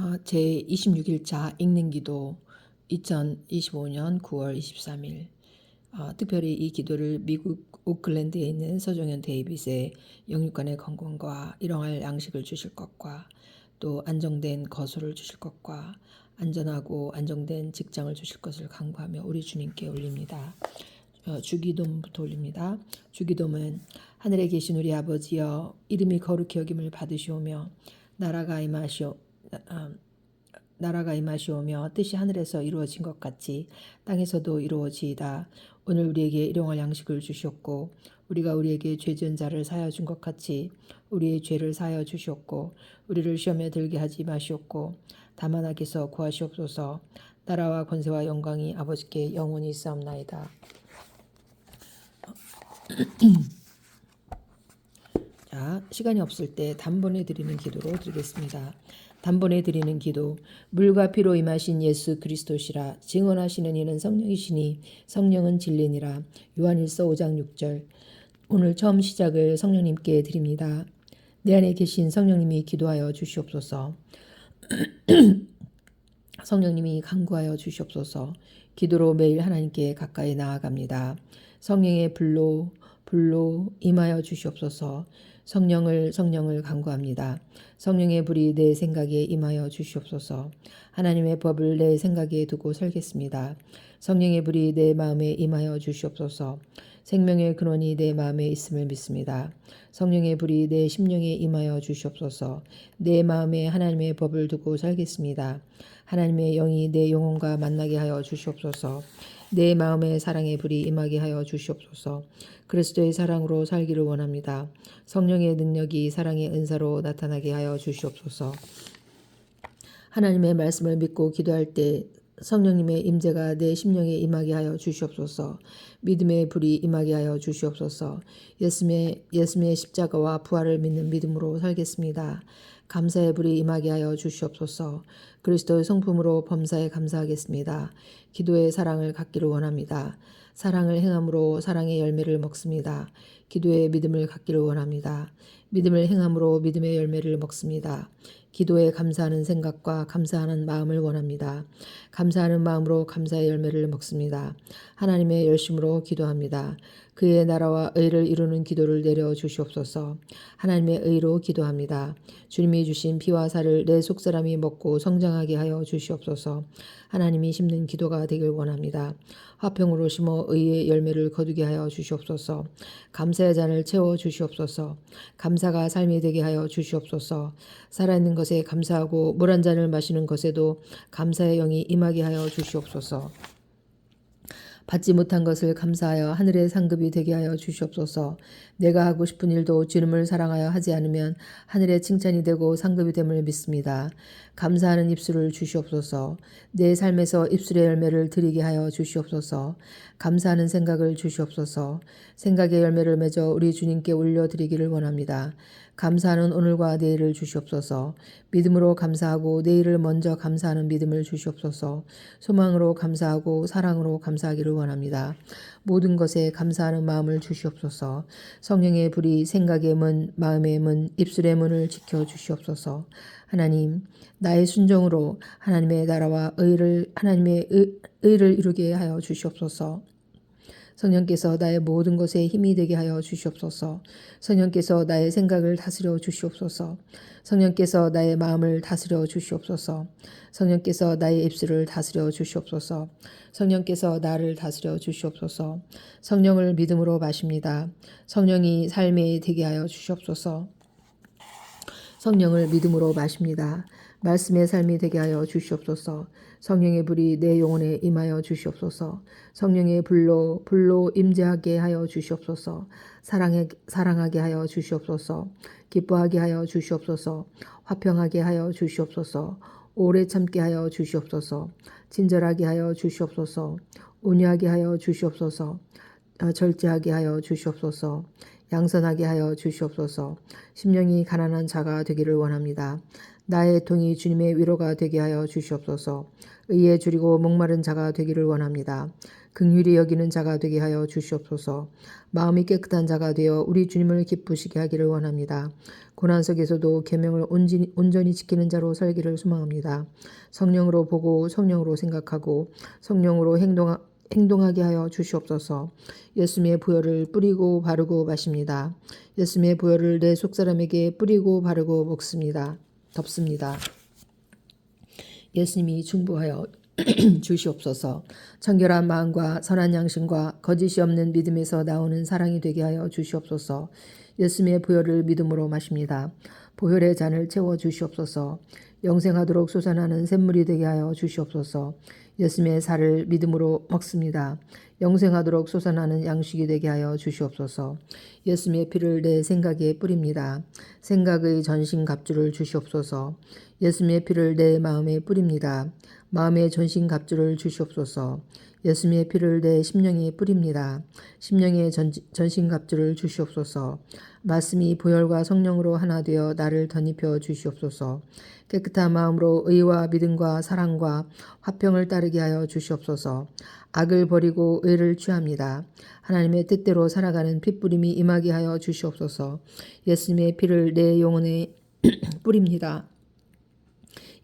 아, 제 26일차 읽는 기도 2025년 9월 23일 아, 특별히 이 기도를 미국 오클랜드에 있는 서종현 데이빗의 영육간의 건강과 일용할 양식을 주실 것과 또 안정된 거소를 주실 것과 안전하고 안정된 직장을 주실 것을 간구하며 우리 주님께 올립니다. 어, 주기도문부터 올립니다. 주기도문 하늘에 계신 우리 아버지여 이름이 거룩히 여김을 받으시오며 나라가 임하시오 아, 나라가 임하시오며 뜻이 하늘에서 이루어진 것 같이 땅에서도 이루어지이다. 오늘 우리에게 일용할 양식을 주셨고 우리가 우리에게 죄 지은 자를 사하여 준 것 같이 우리의 죄를 사하여 주셨고 우리를 시험에 들게 하지 마시옵고 다만 악에서 구하시옵소서 나라와 권세와 영광이 아버지께 영원히 있사옵나이다. 자, 시간이 없을 때 단번에 드리는 기도로 드리겠습니다. 단번에 드리는 기도. 물과 피로 임하신 예수 그리스도시라 증언하시는 이는 성령이시니 성령은 진리니라. 요한일서 5장 6절. 오늘 처음 시작을 성령님께 드립니다. 내 안에 계신 성령님이 기도하여 주시옵소서. 성령님이 간구하여 주시옵소서. 기도로 매일 하나님께 가까이 나아갑니다. 성령의 불로 불로 임하여 주시옵소서. 성령을 성령을 간구합니다. 성령의 불이 내 생각에 임하여 주시옵소서. 하나님의 법을 내 생각에 두고 살겠습니다. 성령의 불이 내 마음에 임하여 주시옵소서. 생명의 근원이 내 마음에 있음을 믿습니다. 성령의 불이 내 심령에 임하여 주시옵소서. 내 마음에 하나님의 법을 두고 살겠습니다. 하나님의 영이 내 영혼과 만나게 하여 주시옵소서. 내 마음에 사랑의 불이 임하게 하여 주시옵소서. 그리스도의 사랑으로 살기를 원합니다. 성령의 능력이 사랑의 은사로 나타나게 하여 주시옵소서. 하나님의 말씀을 믿고 기도할 때 성령님의 임재가 내 심령에 임하게 하여 주시옵소서. 믿음의 불이 임하게 하여 주시옵소서. 예수님의 예수님의 십자가와 부활을 믿는 믿음으로 살겠습니다. 감사의 불이 임하게 하여 주시옵소서. 그리스도의 성품으로 범사에 감사하겠습니다. 기도의 사랑을 갖기를 원합니다. 사랑을 행함으로 사랑의 열매를 먹습니다. 기도의 믿음을 갖기를 원합니다. 믿음을 행함으로 믿음의 열매를 먹습니다. 기도에 감사하는 생각과 감사하는 마음을 원합니다. 감사하는 마음으로 감사의 열매를 먹습니다. 하나님의 열심으로 기도합니다. 그의 나라와 의를 이루는 기도를 내려 주시옵소서. 하나님의 의로 기도합니다. 주님이 주신 피와 살을 내 속사람이 먹고 성장하게 하여 주시옵소서. 하나님이 심는 기도가 되길 원합니다. 화평으로 심어 의의 열매를 거두게 하여 주시옵소서. 감사의 잔을 채워 주시옵소서. 감사가 삶이 되게 하여 주시옵소서. 살아있는 것에 감사하고 물 한 잔을 마시는 것에도 감사의 영이 임하게 하여 주시옵소서. 받지 못한 것을 감사하여 하늘의 상급이 되게 하여 주시옵소서. 내가 하고 싶은 일도 주님을 사랑하여 하지 않으면 하늘의 칭찬이 되고 상급이 됨을 믿습니다. 감사하는 입술을 주시옵소서. 내 삶에서 입술의 열매를 드리게 하여 주시옵소서. 감사하는 생각을 주시옵소서. 생각의 열매를 맺어 우리 주님께 올려드리기를 원합니다. 감사하는 오늘과 내일을 주시옵소서. 믿음으로 감사하고 내일을 먼저 감사하는 믿음을 주시옵소서. 소망으로 감사하고 사랑으로 감사하기를 원합니다. 모든 것에 감사하는 마음을 주시옵소서. 성령의 불이 생각의 문, 마음의 문, 입술의 문을 지켜 주시옵소서. 하나님, 나의 순종으로 하나님의 나라와 의를 하나님의 의, 의를 이루게 하여 주시옵소서. 성령께서 나의 모든 것에 힘이 되게 하여 주시옵소서. 성령께서 나의 생각을 다스려 주시옵소서. 성령께서 나의 마음을 다스려 주시옵소서. 성령께서 나의 입술을 다스려 주시옵소서. 성령께서 나를 다스려 주시옵소서. 성령을 믿음으로 마십니다. 성령이 삶에 되게 하여 주시옵소서. 성령을 믿음으로 마십니다. 말씀의 삶이 되게 하여 주시옵소서. 성령의 불이 내 영혼에 임하여 주시옵소서. 성령의 불로 불로 임재하게 하여 주시옵소서. 사랑에 사랑하게 하여 주시옵소서. 기뻐하게 하여 주시옵소서. 화평하게 하여 주시옵소서. 오래 참게 하여 주시옵소서. 친절하게 하여 주시옵소서. 온유하게 하여 주시옵소서. 어, 절제하게 하여 주시옵소서. 양선하게 하여 주시옵소서. 심령이 가난한 자가 되기를 원합니다. 나의 통이 주님의 위로가 되게 하여 주시옵소서. 의에 줄이고 목마른 자가 되기를 원합니다. 긍휼히 여기는 자가 되게 하여 주시옵소서. 마음이 깨끗한 자가 되어 우리 주님을 기쁘시게 하기를 원합니다. 고난 속에서도 계명을 온전히, 온전히 지키는 자로 살기를 소망합니다. 성령으로 보고 성령으로 생각하고 성령으로 행동 행동하게 하여 주시옵소서. 예수님의 부여를 뿌리고 바르고 마십니다. 예수님의 부여를 내 속사람에게 뿌리고 바르고 먹습니다. 덮습니다. 예수님이 충부하여 주시옵소서. 청결한 마음과 선한 양심과 거짓이 없는 믿음에서 나오는 사랑이 되게 하여 주시옵소서. 예수님의 부여를 믿음으로 마십니다. 보혈의 잔을 채워 주시옵소서. 영생하도록 솟아나는 샘물이 되게 하여 주시옵소서. 예수님의 살을 믿음으로 먹습니다. 영생하도록 솟아나는 양식이 되게 하여 주시옵소서. 예수님의 피를 내 생각에 뿌립니다. 생각의 전신 갑주를 주시옵소서. 예수님의 피를 내 마음에 뿌립니다. 마음의 전신 갑주를 주시옵소서. 예수님의 피를 내 심령에 뿌립니다. 심령의 전, 전신 갑주를 주시옵소서. 말씀이 보혈과 성령으로 하나 되어 나를 덧입혀 주시옵소서. 깨끗한 마음으로 의와 믿음과 사랑과 화평을 따르게 하여 주시옵소서. 악을 버리고 의를 취합니다. 하나님의 뜻대로 살아가는 핏부림이 임하게 하여 주시옵소서. 예수님의 피를 내 영혼에 뿌립니다.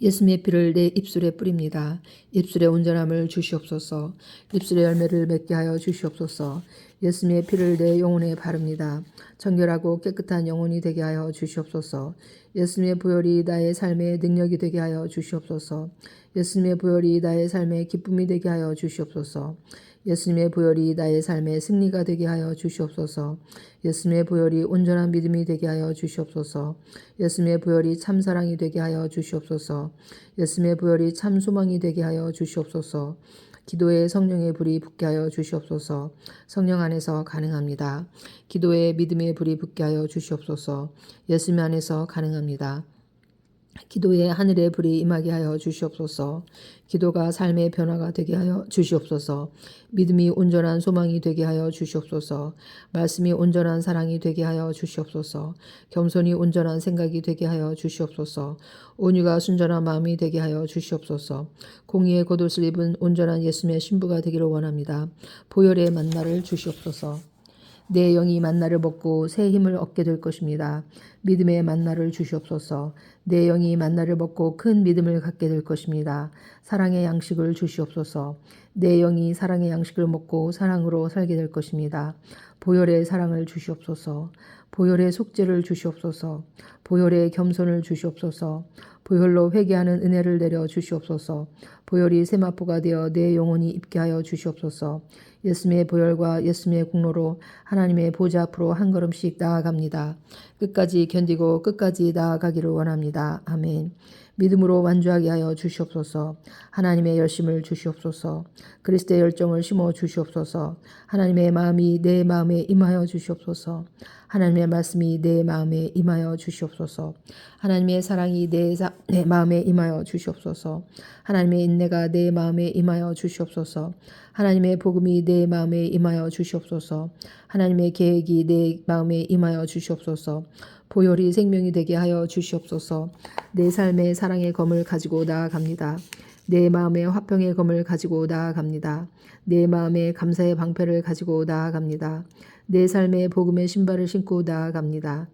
예수님의 피를 내 입술에 뿌립니다. 입술의 온전함을 주시옵소서. 입술의 열매를 맺게 하여 주시옵소서. 예수님의 피를 내 영혼에 바릅니다. 정결하고 깨끗한 영혼이 되게 하여 주시옵소서. 예수님의 부혈이 나의 삶의 능력이 되게 하여 주시옵소서. 예수님의 부혈이 나의 삶의 기쁨이 되게 하여 주시옵소서. 예수님의 부혈이 나의 삶의 승리가 되게 하여 주시옵소서. 예수님의 부혈이 온전한 믿음이 되게 하여 주시옵소서. 예수님의 부혈이 참 사랑이 되게 하여 주시옵소서. 예수님의 부혈이 참 소망이 되게 하여 주시옵소서. 기도에 성령의 불이 붙게 하여 주시옵소서. 성령 안에서 가능합니다. 기도에 믿음의 불이 붙게 하여 주시옵소서. 예수님 안에서 가능합니다. 기도에 하늘의 불이 임하게 하여 주시옵소서. 기도가 삶의 변화가 되게 하여 주시옵소서. 믿음이 온전한 소망이 되게 하여 주시옵소서. 말씀이 온전한 사랑이 되게 하여 주시옵소서. 겸손이 온전한 생각이 되게 하여 주시옵소서. 온유가 순전한 마음이 되게 하여 주시옵소서. 공의의 겉옷을 입은 온전한 예수님의 신부가 되기를 원합니다. 보혈의 만나를 주시옵소서. 내 영이 만나를 먹고 새 힘을 얻게 될 것입니다. 믿음의 만나를 주시옵소서. 내 영이 만나를 먹고 큰 믿음을 갖게 될 것입니다. 사랑의 양식을 주시옵소서. 내 영이 사랑의 양식을 먹고 사랑으로 살게 될 것입니다. 보혈의 사랑을 주시옵소서. 보혈의 속죄를 주시옵소서. 보혈의 겸손을 주시옵소서. 보혈로 회개하는 은혜를 내려 주시옵소서. 보혈이 세마포가 되어 내 영혼이 입게 하여 주시옵소서. 예수님의 보혈과 예수님의 공로로 하나님의 보좌 앞으로 한 걸음씩 나아갑니다. 끝까지 견디고 끝까지 나아가기를 원합니다. 아멘. 믿음으로 완주하게 하여 주시옵소서. 하나님의 열심을 주시옵소서. 그리스도의 열정을 심어 주시옵소서. 하나님의 마음이 내 마음에 임하여 주시옵소서. 하나님의 말씀이 내 마음에 임하여 주시옵소서. 하나님의 사랑이 내, 사, 내 마음에 임하여 주시옵소서. 하나님의 인내가 내 마음에 임하여 주시옵소서. 하나님의 복음이 내 마음에 임하여 주시옵소서. 하나님의 계획이 내 마음에 임하여 주시옵소서. 보혈이 생명이 되게 하여 주시옵소서. 내 삶의 사랑의 검을 가지고 나아갑니다. 내 마음의 화평의 검을 가지고 나아갑니다. 내 마음의 감사의 방패를 가지고 나아갑니다. 내 삶의 복음의 신발을 신고 나아갑니다.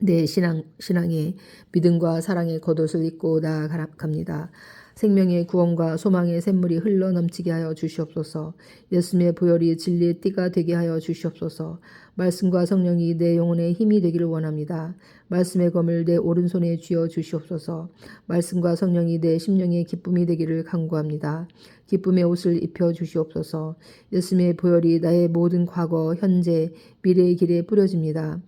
내 신앙, 신앙의 믿음과 사랑의 겉옷을 입고 나아갑니다. 생명의 구원과 소망의 샘물이 흘러 넘치게 하여 주시옵소서. 예수님의 보혈이 진리의 띠가 되게 하여 주시옵소서. 말씀과 성령이 내 영혼의 힘이 되기를 원합니다. 말씀의 검을 내 오른손에 쥐어 주시옵소서. 말씀과 성령이 내 심령의 기쁨이 되기를 간구합니다. 기쁨의 옷을 입혀 주시옵소서. 예수님의 보혈이 나의 모든 과거, 현재, 미래의 길에 뿌려집니다.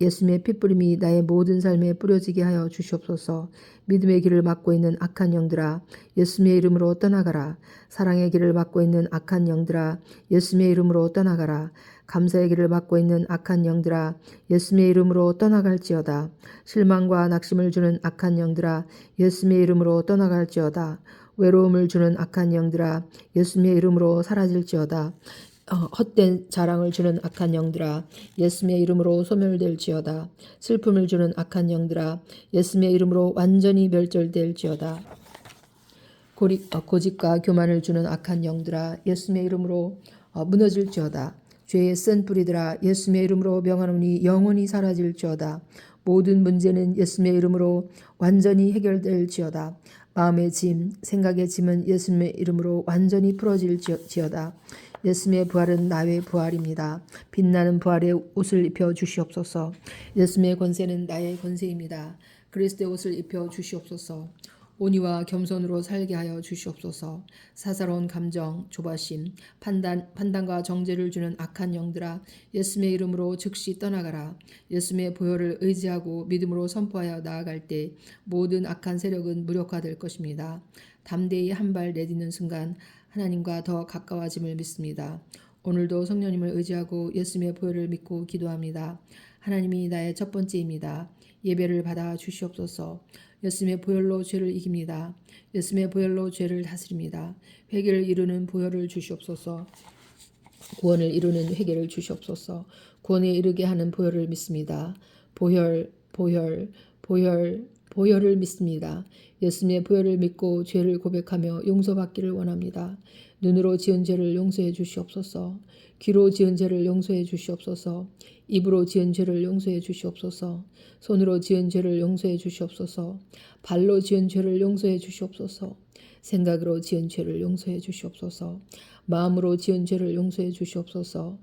예수님의 핏부림이 나의 모든 삶에 뿌려지게 하여 주시옵소서. 믿음의 길을 막고 있는 악한 영들아, 예수님의 이름으로 떠나가라. 사랑의 길을 막고 있는 악한 영들아, 예수님의 이름으로 떠나가라. 감사의 길을 막고 있는 악한 영들아, 예수님의 이름으로 떠나갈지어다. 실망과 낙심을 주는 악한 영들아, 예수님의 이름으로 떠나갈지어다. 외로움을 주는 악한 영들아, 예수님의 이름으로 사라질지어다. 어, 헛된 자랑을 주는 악한 영들아 예수님의 이름으로 소멸될지어다. 슬픔을 주는 악한 영들아 예수님의 이름으로 완전히 멸절될지어다. 고리, 어, 고집과 교만을 주는 악한 영들아 예수님의 이름으로 어, 무너질지어다. 죄의 쓴 뿌리들아 예수님의 이름으로 명하노니 영원히 사라질지어다. 모든 문제는 예수님의 이름으로 완전히 해결될지어다. 마음의 짐, 생각의 짐은 예수님의 이름으로 완전히 풀어질지어다 예수님의 부활은 나의 부활입니다. 빛나는 부활의 옷을 입혀 주시옵소서. 예수님의 권세는 나의 권세입니다. 그리스도의 옷을 입혀 주시옵소서. 온유와 겸손으로 살게 하여 주시옵소서. 사사로운 감정, 조바심, 판단, 판단과 정죄를 주는 악한 영들아, 예수님의 이름으로 즉시 떠나가라. 예수님의 보혈을 의지하고 믿음으로 선포하여 나아갈 때 모든 악한 세력은 무력화될 것입니다. 담대히 한 발 내딛는 순간 하나님과 더 가까워짐을 믿습니다. 오늘도 성령님을 의지하고 예수님의 보혈을 믿고 기도합니다. 하나님이 나의 첫 번째입니다. 예배를 받아 주시옵소서. 예수님의 보혈로 죄를 이깁니다. 예수님의 보혈로 죄를 다스립니다. 회개를 이루는 보혈을 주시옵소서. 구원을 이루는 회개를 주시옵소서. 구원에 이르게 하는 보혈을 믿습니다. 보혈, 보혈, 보혈, 보혈을 믿습니다. 예수님의 보혈을 믿고 죄를 고백하며 용서받기를 원합니다. 눈으로 지은 죄를 용서해 주시옵소서. 귀로 지은 죄를 용서해 주시옵소서. 입으로 지은 죄를 용서해 주시옵소서. 손으로 지은 죄를 용서해 주시옵소서. 발로 지은 죄를 용서해 주시옵소서. 생각으로 지은 죄를 용서해 주시옵소서. 마음으로 지은 죄를 용서해 주시옵소서.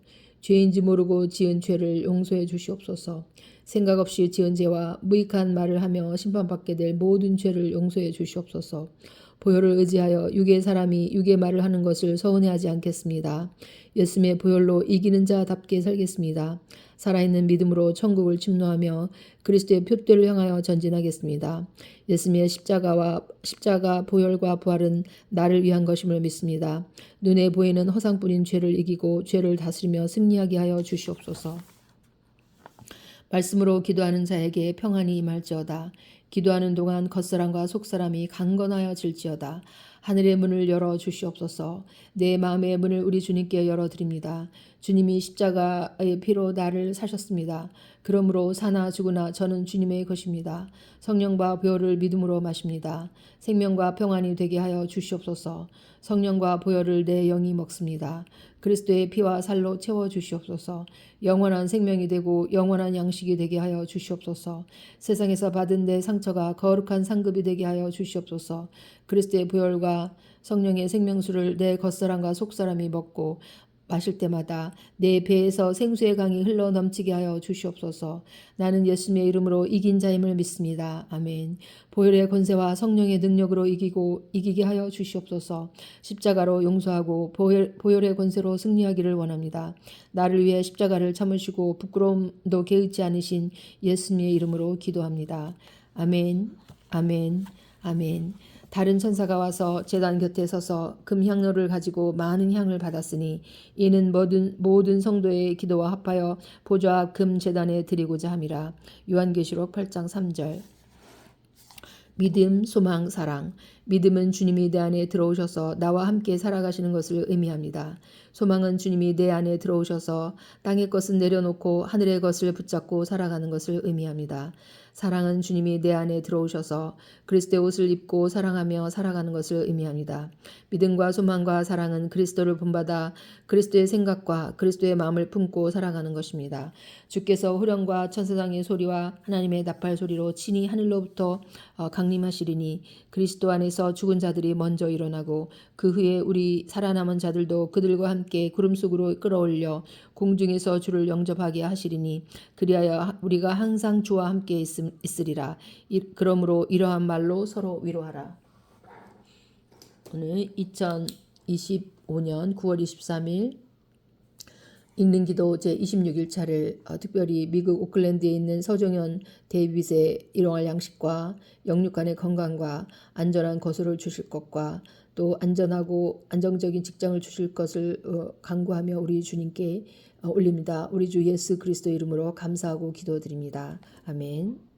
죄인지 모르고 지은 죄를 용서해 주시옵소서. 생각 없이 지은 죄와 무익한 말을 하며 심판받게 될 모든 죄를 용서해 주시옵소서. 보혈을 의지하여 육의 사람이 육의 말을 하는 것을 서운해하지 않겠습니다. 예수님의 보혈로 이기는 자답게 살겠습니다. 살아있는 믿음으로 천국을 침노하며 그리스도의 표대를 향하여 전진하겠습니다. 예수님의 십자가와 십자가 보혈과 부활은 나를 위한 것임을 믿습니다. 눈에 보이는 허상뿐인 죄를 이기고 죄를 다스리며 승리하게 하여 주시옵소서. 말씀으로 기도하는 자에게 평안이 임할지어다. 기도하는 동안 겉사람과 속사람이 강건하여 질지어다. 하늘의 문을 열어 주시옵소서. 내 마음의 문을 우리 주님께 열어 드립니다. 주님이 십자가의 피로 나를 사셨습니다. 그러므로 사나 죽으나 저는 주님의 것입니다. 성령과 보혈을 믿음으로 마십니다. 생명과 평안이 되게 하여 주시옵소서. 성령과 보혈을 내 영이 먹습니다. 그리스도의 피와 살로 채워 주시옵소서. 영원한 생명이 되고 영원한 양식이 되게 하여 주시옵소서. 세상에서 받은 내 상처가 거룩한 상급이 되게 하여 주시옵소서. 그리스도의 보혈과 성령의 생명수를 내 겉사람과 속사람이 먹고 마실 때마다 내 배에서 생수의 강이 흘러 넘치게 하여 주시옵소서. 나는 예수님의 이름으로 이긴 자임을 믿습니다. 아멘. 보혈의 권세와 성령의 능력으로 이기고 이기게 하여 주시옵소서. 십자가로 용서하고 보혈, 보혈의 권세로 승리하기를 원합니다. 나를 위해 십자가를 참으시고 부끄러움도 개의치 않으신 예수님의 이름으로 기도합니다. 아멘. 아멘. 아멘. 다른 천사가 와서 제단 곁에 서서 금향로를 가지고 많은 향을 받았으니 이는 모든 모든 성도의 기도와 합하여 보좌 앞 금 제단에 드리고자 함이라. 요한계시록 8장 3절. 믿음, 소망, 사랑. 믿음은 주님이 내 안에 들어오셔서 나와 함께 살아가시는 것을 의미합니다. 소망은 주님이 내 안에 들어오셔서 땅의 것은 내려놓고 하늘의 것을 붙잡고 살아가는 것을 의미합니다. 사랑은 주님이 내 안에 들어오셔서 그리스도의 옷을 입고 사랑하며 살아가는 것을 의미합니다. 믿음과 소망과 사랑은 그리스도를 본받아 그리스도의 생각과 그리스도의 마음을 품고 살아가는 것입니다. 주께서 후령과 천사장의 소리와 하나님의 나팔 소리로 친히 하늘로부터 어, 강림하시리니 그리스도 안에 서 죽은 자들이 먼저 일어나고 그 후에 우리 살아남은 자들도 그들과 함께 구름 속으로 끌어올려 공중에서 주를 영접하게 하시리니 그리하여 우리가 항상 주와 함께 있으리라. 이, 그러므로 이러한 말로 서로 위로하라. 오늘 2025년 9월 23일 읽는 기도 제 26일차를 어, 특별히 미국 오클랜드에 있는 서정현 데이빗의 일용할 양식과 영육간의 건강과 안전한 거소를 주실 것과 또 안전하고 안정적인 직장을 주실 것을 어, 간구하며 우리 주님께 어, 올립니다. 우리 주 예수 그리스도 이름으로 감사하고 기도드립니다. 아멘.